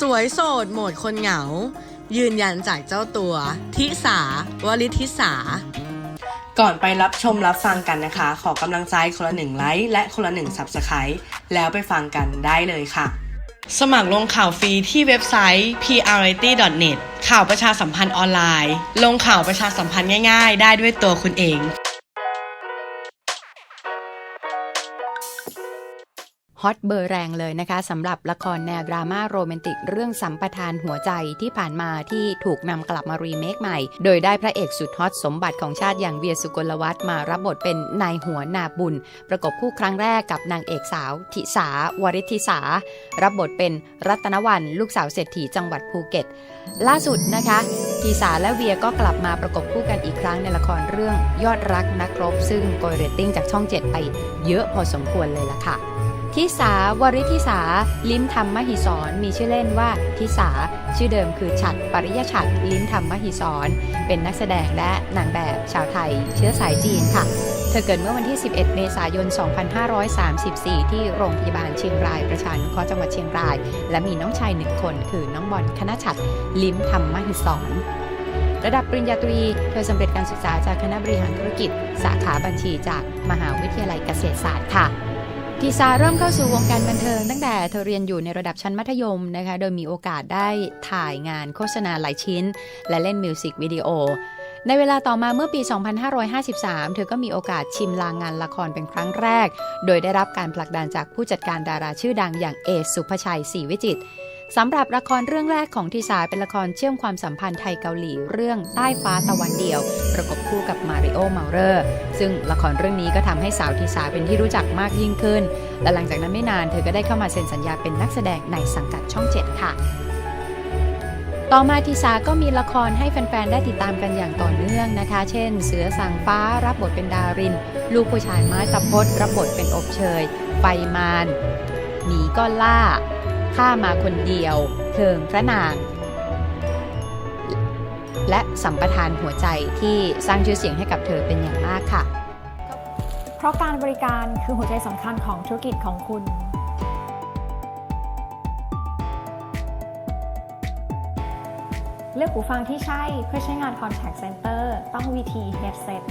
สวยโสดโหมดคนเหงา ยืนยันจากเจ้าตัว ทิสาวลิทิสา ก่อนไปรับชมรับฟังกันนะคะ ขอกำลังใจคนละหนึ่งไลค์และคนละหนึ่ง Subscribe แล้วไปฟังกันได้เลยค่ะ สมัครลงข่าวฟรีที่เว็บไซต์ prity.net ข่าวประชาสัมพันธ์ออนไลน์ ลงข่าวประชาสัมพันธ์ง่าย ๆ ได้ด้วยตัวคุณเอง ฮอตเบอร์แรงเลยนะคะสำหรับละครแนวดราม่าโรแมนติกเรื่องสัมปทานหัวใจที่ผ่านมาที่ถูกนำกลับมารีเมคใหม่ โดยได้พระเอกสุดฮอตสมบัติของชาติอย่างเวียสุกลวัฒน์มารับบทเป็นนายหัวนาบุญ ประกบคู่ครั้งแรกกับนางเอกสาว ทิสาวริธิสา รับบทเป็นรัตนวันลูกสาวเศรษฐีจังหวัดภูเก็ต ล่าสุดนะคะทีสาและเวียก็กลับมาประกบคู่กันอีกครั้งในละครเรื่องยอดรักนักรบซึ่งโกยเรตติ้งจากช่อง 7 ไปเยอะพอสมควรเลยล่ะค่ะ ทิสาวริทิสา ลิ้มธรรมมหิศรมีชื่อเล่นว่าทิสา ชื่อเดิมคือฉัดปริยฉัดลิ้มธรรมมหิศรเป็นนักแสดงและนางแบบชาวไทย เชื้อสายจีนค่ะ เธอเกิดเมื่อวันที่ 11 เมษายน 2534 ที่โรงพยาบาลเชียงรายประชานุเคราะห์จังหวัดเชียงราย และมีน้องชายหนึ่งคนคือน้องบอลคณะชัดลิ้มธรรมมหิศรระดับปริญญาตรี เธอสำเร็จการศึกษาจากคณะบริหารธุรกิจ สาขาบัญชีจากมหาวิทยาลัยเกษตรศาสตร์ค่ะ ทีซาเริ่มเข้าสู่วงการบันเทิงตั้งแต่เธอเรียนอยู่ในระดับชั้นมัธยมนะคะ โดยมีโอกาสได้ถ่ายงานโฆษณาหลายชิ้น และเล่นมิวสิกวิดีโอ ในเวลาต่อมาเมื่อปี 2553 เธอก็มีโอกาสชิมลางงานละครเป็นครั้งแรก โดยได้รับการผลักดันจากผู้จัดการดาราชื่อดังอย่างเอสุภชัยศรีวิจิตร สำหรับละครเรื่องแรกของทีสาเป็นละครเชื่อมความสัมพันธ์ไทยเกาหลีเรื่องใต้ฟ้าตะวันเดียว ประกบคู่กับมาริโอเมาเรอร์ซึ่งละครเรื่องนี้ก็ทำให้สาวทีสาเป็นที่รู้จักมากยิ่งขึ้น และหลังจากนั้นไม่นานเธอก็ได้เข้ามาเซ็นสัญญาเป็นนักแสดงในสังกัดช่อง 7 ค่ะ ต่อมาทีสาก็มีละครให้แฟน ๆ ได้ติดตามกันอย่างต่อเนื่องนะคะ เช่น เสือสั่งฟ้ารับบทเป็นดาริน ลูกผู้ชายไม้ตะพดรับบทเป็นอบเชย ไฟมารหมีก็ล่า ข้ามาคนเดียว เพลิงพระนาง และสัมปทานหัวใจที่สร้างชื่อเสียงให้กับเธอเป็นอย่างมากค่ะ เพราะการบริการคือหัวใจสำคัญของธุรกิจของคุณเลือกหูฟังที่ใช่เพื่อใช้งาน Contact Center ต้อง VT Headset